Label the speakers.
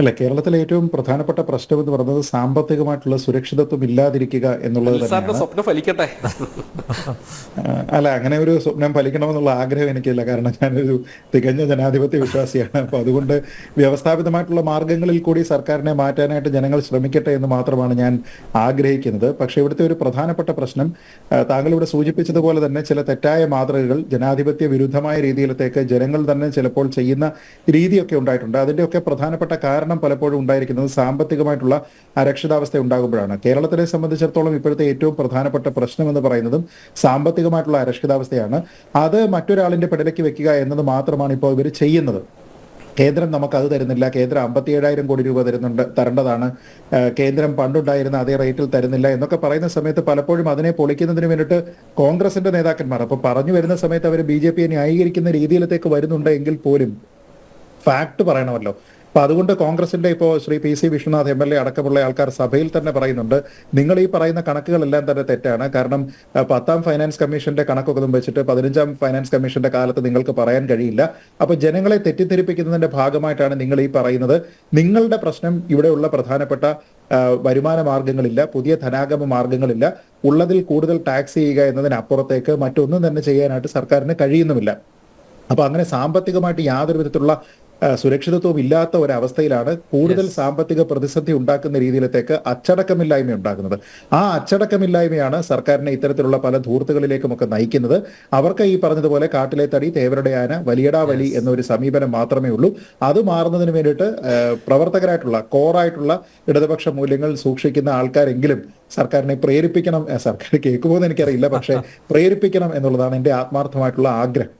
Speaker 1: അല്ല കേരളത്തിലെ ഏറ്റവും പ്രധാനപ്പെട്ട പ്രശ്നം എന്ന് പറയുന്നത് സാമ്പത്തികമായിട്ടുള്ള സുരക്ഷിതത്വം ഇല്ലാതിരിക്കുക എന്നുള്ളത്
Speaker 2: സ്വപ്നം ഫലിക്കട്ടെ?
Speaker 1: അല്ല അങ്ങനെ ഒരു സ്വപ്നം ഫലിക്കണമെന്നുള്ള ആഗ്രഹം എനിക്കില്ല. കാരണം ഞാനൊരു തികഞ്ഞ ജനാധിപത്യ വിശ്വാസിയാണ്. അപ്പൊ അതുകൊണ്ട് വ്യവസ്ഥാപിതമായിട്ടുള്ള മാർഗങ്ങളിൽ കൂടി സർക്കാരിനെ മാറ്റാനായിട്ട് ജനങ്ങൾ ശ്രമിക്കട്ടെ എന്ന് മാത്രമാണ് ഞാൻ ആഗ്രഹിക്കുന്നത്. പക്ഷേ ഇവിടുത്തെ ഒരു പ്രധാനപ്പെട്ട പ്രശ്നം താങ്കൾ ഇവിടെ സൂചിപ്പിച്ചതുപോലെ തന്നെ ചില തെറ്റായ മാതൃകകൾ ജനാധിപത്യ വിരുദ്ധമായ രീതിയിലത്തേക്ക് ജനങ്ങൾ തന്നെ ചിലപ്പോൾ ചെയ്യുന്ന രീതിയൊക്കെ ഉണ്ടായിട്ടുണ്ട്. അതിന്റെയൊക്കെ പ്രധാനപ്പെട്ട കാരണം പലപ്പോഴും ഉണ്ടായിരിക്കുന്നത് സാമ്പത്തികമായിട്ടുള്ള അരക്ഷിതാവസ്ഥ ഉണ്ടാകുമ്പോഴാണ്. കേരളത്തിനെ സംബന്ധിച്ചിടത്തോളം ഇപ്പോഴത്തെ ഏറ്റവും പ്രധാനപ്പെട്ട പ്രശ്നം എന്ന് പറയുന്നതും സാമ്പത്തികമായിട്ടുള്ള അരക്ഷിതാവസ്ഥയാണ്. അത് മറ്റൊരാളിന്റെ പിടലേക്ക് വെക്കുക എന്നത് മാത്രമാണ് ഇപ്പോൾ ഇവർ ചെയ്യുന്നത്. കേന്ദ്രം നമുക്ക് അത് തരുന്നില്ല. കേന്ദ്രം അമ്പത്തി ഏഴായിരം കോടി രൂപ തരുന്നുണ്ട് തരേണ്ടതാണ്. കേന്ദ്രം പണ്ടുണ്ടായിരുന്ന അതേ റേറ്റിൽ തരുന്നില്ല എന്നൊക്കെ പറയുന്ന സമയത്ത് പലപ്പോഴും അതിനെ പൊളിക്കുന്നതിന് വേണ്ടിയിട്ട് കോൺഗ്രസിന്റെ നേതാക്കന്മാർ അപ്പൊ പറഞ്ഞു വരുന്ന സമയത്ത് അവർ ബി ജെ പിയെ ന്യായീകരിക്കുന്ന രീതിയിലത്തേക്ക് വരുന്നുണ്ട് എങ്കിൽ പോലും ഫാക്ട് പറയണമല്ലോ. അപ്പൊ അതുകൊണ്ട് കോൺഗ്രസിന്റെ ഇപ്പോ Shri P C Vishwanath M L A അടക്കമുള്ള ആൾക്കാർ സഭയിൽ തന്നെ പറയുന്നുണ്ട്. നിങ്ങൾ ഈ പറയുന്ന കണക്കുകളെല്ലാം തന്നെ തെറ്റാണ്. കാരണം പത്താം ഫൈനാൻസ് കമ്മീഷന്റെ കണക്കൊക്കെ വെച്ചിട്ട് പതിനഞ്ചാം ഫൈനാൻസ് കമ്മീഷന്റെ കാലത്ത് നിങ്ങൾക്ക് പറയാൻ കഴിയില്ല. അപ്പൊ ജനങ്ങളെ തെറ്റിദ്ധരിപ്പിക്കുന്നതിന്റെ ഭാഗമായിട്ടാണ് നിങ്ങൾ ഈ പറയുന്നത്. നിങ്ങളുടെ പ്രശ്നം ഇവിടെയുള്ള പ്രധാനപ്പെട്ട വരുമാന മാർഗങ്ങളില്ല പുതിയ ധനാഗമ മാർഗങ്ങളില്ല ഉള്ളതിൽ കൂടുതൽ ടാക്സ് ചെയ്യുക എന്നതിനപ്പുറത്തേക്ക് മറ്റൊന്നും തന്നെ ചെയ്യാനായിട്ട് സർക്കാരിന് കഴിയുന്നുമില്ല. അപ്പൊ അങ്ങനെ സാമ്പത്തികമായിട്ട് യാതൊരു വിധത്തിലുള്ള സുരക്ഷിതത്വം ഇല്ലാത്ത ഒരവസ്ഥയിലാണ് കൂടുതൽ സാമ്പത്തിക പ്രതിസന്ധി ഉണ്ടാക്കുന്ന രീതിയിലത്തേക്ക് അച്ചടക്കമില്ലായ്മ ഉണ്ടാകുന്നത്. ആ അച്ചടക്കമില്ലായ്മയാണ് സർക്കാരിനെ ഇത്തരത്തിലുള്ള പല ധൂർത്തുകളിലേക്കുമൊക്കെ നയിക്കുന്നത്. അവർക്ക് ഈ പറഞ്ഞതുപോലെ കാട്ടിലെ തടി തേവരുടെ ആന വലിയടാ വലി എന്നൊരു സമീപനം മാത്രമേ ഉള്ളൂ. അത് മാറുന്നതിന് വേണ്ടിയിട്ട് പ്രവർത്തകരായിട്ടുള്ള കോറായിട്ടുള്ള ഇടതുപക്ഷ മൂല്യങ്ങൾ സൂക്ഷിക്കുന്ന ആൾക്കാരെങ്കിലും സർക്കാരിനെ പ്രേരിപ്പിക്കണം സർക്കാർ കേൾക്കുമോ എന്ന് എനിക്കറിയില്ല. പക്ഷേ പ്രേരിപ്പിക്കണം എന്നുള്ളതാണ് എന്റെ ആത്മാർത്ഥമായിട്ടുള്ള ആഗ്രഹം.